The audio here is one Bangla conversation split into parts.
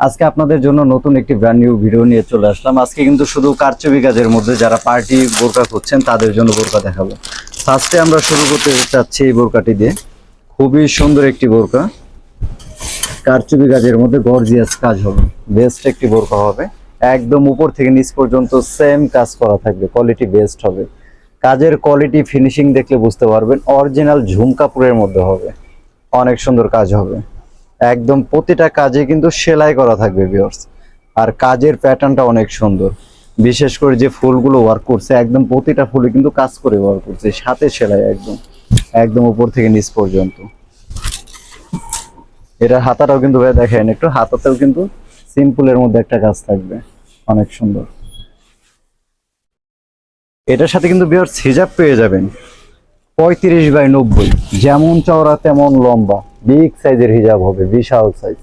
আজকে আপনাদের জন্য নতুন একটি ব্র্যান্ড নিউ ভিডিও নিয়ে চলে আসলাম। আজকে কিন্তু শুধু কারচুপি কাজের মধ্যে যারা পার্টি বোরকা করছেন তাদের জন্য বোরকা দেখাবো। ফার্স্টে আমরা শুরু করতে চাচ্ছি এই বোরকাটি দিয়ে। খুবই সুন্দর একটি বোরকা। কারচুপি কাজের মধ্যে গর্জিয়াস কাজ হবে। বেস্ট একটি বোরকা হবে। একদম উপর থেকে নিচ পর্যন্ত সেম কাজ করা থাকবে। কোয়ালিটি বেস্ট হবে। কাজের কোয়ালিটি ফিনিশিং দেখলে বুঝতে পারবেন। অরিজিনাল ঝুমকাপুরের মধ্যে হবে। অনেক সুন্দর কাজ হবে। একদম প্রতিটা কাজে কিন্তু সেলাই করা থাকবে ভিউয়ার্স আর কাজের প্যাটার্নটা অনেক সুন্দর। বিশেষ করে যে ফুলগুলো ওয়ার্ক করছে, একদম প্রতিটা ফুলে কিন্তু কাজ করে ওয়ার্ক করছে, সাথে সেলাই একদম একদম উপর থেকে নিচ পর্যন্ত। এটা হাতাটাও কিন্তু ভাই দেখেন, একটু হাতাতেও কিন্তু সিম্পলের মধ্যে একটা কাজ থাকবে, অনেক সুন্দর। এটার সাথে কিন্তু বিয়ার হিজাব পেয়ে যাবেন। পঁয়ত্রিশ বাই নব্বই। যেমন চওড়া, তেমন লম্বা। বিগ সাইজের হিজাব হবে, বিশাল সাইজ।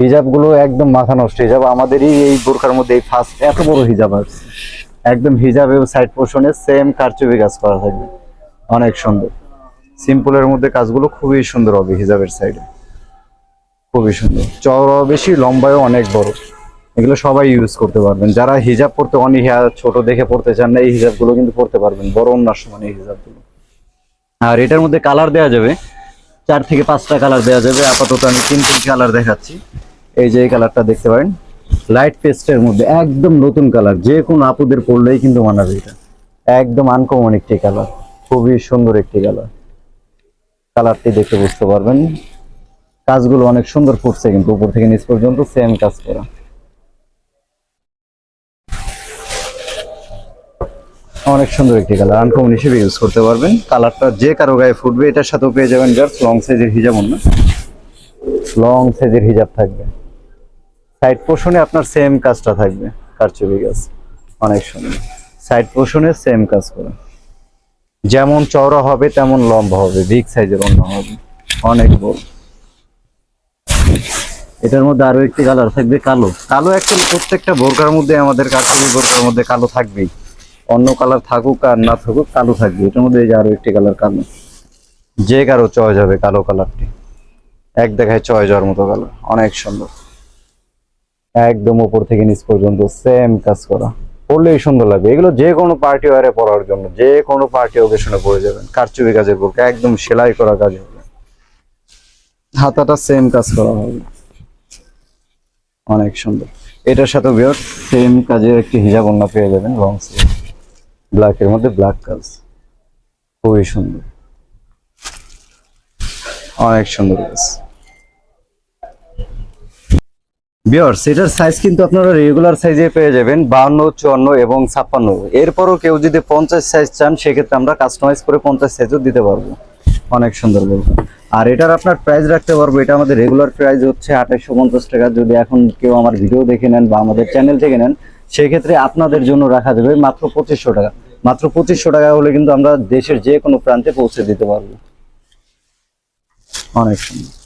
হিজাবগুলো একদম মাথা নষ্ট হিজাব। আমাদেরই এই বোরকার মধ্যে এই ফার্স্ট এত বড় হিজাব আসছে একদম হিজাব সাইড পোর্শনে সেম কারচুপি কাজ করা থাকবে। অনেক সুন্দর। সিম্পলের মধ্যে কাজগুলো খুবই সুন্দর হবে হিজাবের সাইডে খুবই সুন্দর। চওড়াও বেশি, লম্বায়ও অনেক বড়। এগুলো সবাই ইউজ করতে পারবেন। যারা হিজাব পড়তে অনেক ছোট দেখে পড়তে চান না, এই হিজাবগুলো কিন্তু পড়তে পারবেন। বড় অন্যার সমান এই হিজাবগুলো। আর এটার মধ্যে কালার দেওয়া যাবে। চার থেকে পাঁচটা কালার দেওয়া যাবে। আপাতত আমি তিনটি কালার দেখাচ্ছি। এই যে এই কালারটা দেখতে পারেন। লাইট পেস্টের মধ্যে একদম নতুন কালার যে কোনো আপুদের পড়লেই কিন্তু মানাবে এটা। একদম আনকমন একটি কালার খুবই সুন্দর একটি কালার কালারটি দেখে বুঝতে পারবেন। কাজগুলো অনেক সুন্দর করছে কিন্তু উপর থেকে নিচ পর্যন্ত সেম কাজ করা। অনেক সুন্দর একটি কালার আনকমন হিসেবে ইউজ করতে পারবেন। কালারটা যে কারও গায়ে ফুটবে, এটার সাথেও পেয়ে যাবেন জাস্ট লং সাইজের হিজাব অন্য। লং সাইজের হিজাব থাকবে। সাইড পোর্শনে আপনার সেম কাজটা থাকবে, কারচুপি গাছ অনেক সুন্দর। সাইড পোর্শনে সেম কাজ করে। যেমন চওড়া হবে, তেমন লম্বা হবে। বিগ সাইজের অন্য হবে। অনেক বড়। এটার মধ্যে আরও একটি কালার থাকবে কালো। কালো অ্যাকচুয়ালি প্রত্যেকটা বোরকার মধ্যে, আমাদের কারচুপি বোরকার মধ্যে কালো থাকবেই। অন্য কালার থাকুক আর না থাকুক, কালো থাকবে। এটার মধ্যে যে আরও একটি কালার কালো। যে কারও চয়েস হবে কালো কালারটি। এক দেখায় চয়েস হওয়ার মতো কালার অনেক সুন্দর। একদম উপর থেকে নিচ পর্যন্ত সেম কাজ করা। পরলেই সুন্দর লাগবে। এগুলো যে কোনো পার্টি ওয়ারে পরার জন্য, যে কোনো পার্টি ওকেশনে পরে যাবেন। কারচুপি কাজের বোরকা একদম সেলাই করা কাজ হবে। হাতাটা সেম কাজ করা হবে। অনেক সুন্দর। এটার সাথে বিয়ার সেম কাজের একটি হিজাব অন্য পেয়ে যাবেন লং স্লিভ ব্ল্যাকের মধ্যে ব্ল্যাক কাজ খুবই সুন্দর। অনেক সুন্দর কাজ বিয়ার্স এটার সাইজ কিন্তু আপনারা রেগুলার সাইজে পেয়ে যাবেন বাউন্ন চুয়ান্ন এবং ছাপ্পান্ন। এরপরও কেউ যদি পঞ্চাশ সাইজ চান, সেক্ষেত্রে আমরা কাস্টমাইজ করে পঞ্চাশ সাইজও দিতে পারব। অনেক সুন্দর বলব আর এটার আপনার প্রাইস রাখতে পারব, এটা আমাদের রেগুলার প্রাইস হচ্ছে আঠাশশো পঞ্চাশ টাকা। যদি এখন কেউ আমার ভিডিও দেখে নেন বা আমাদের চ্যানেল থেকে নেন সেক্ষেত্রে আপনাদের জন্য রাখা যাবে মাত্র পঁচিশশো টাকা। মাত্র পঁচিশশো টাকা হলে কিন্তু আমরা দেশের যে কোনো প্রান্তে পৌঁছে দিতে পারব। অনেক সুন্দর।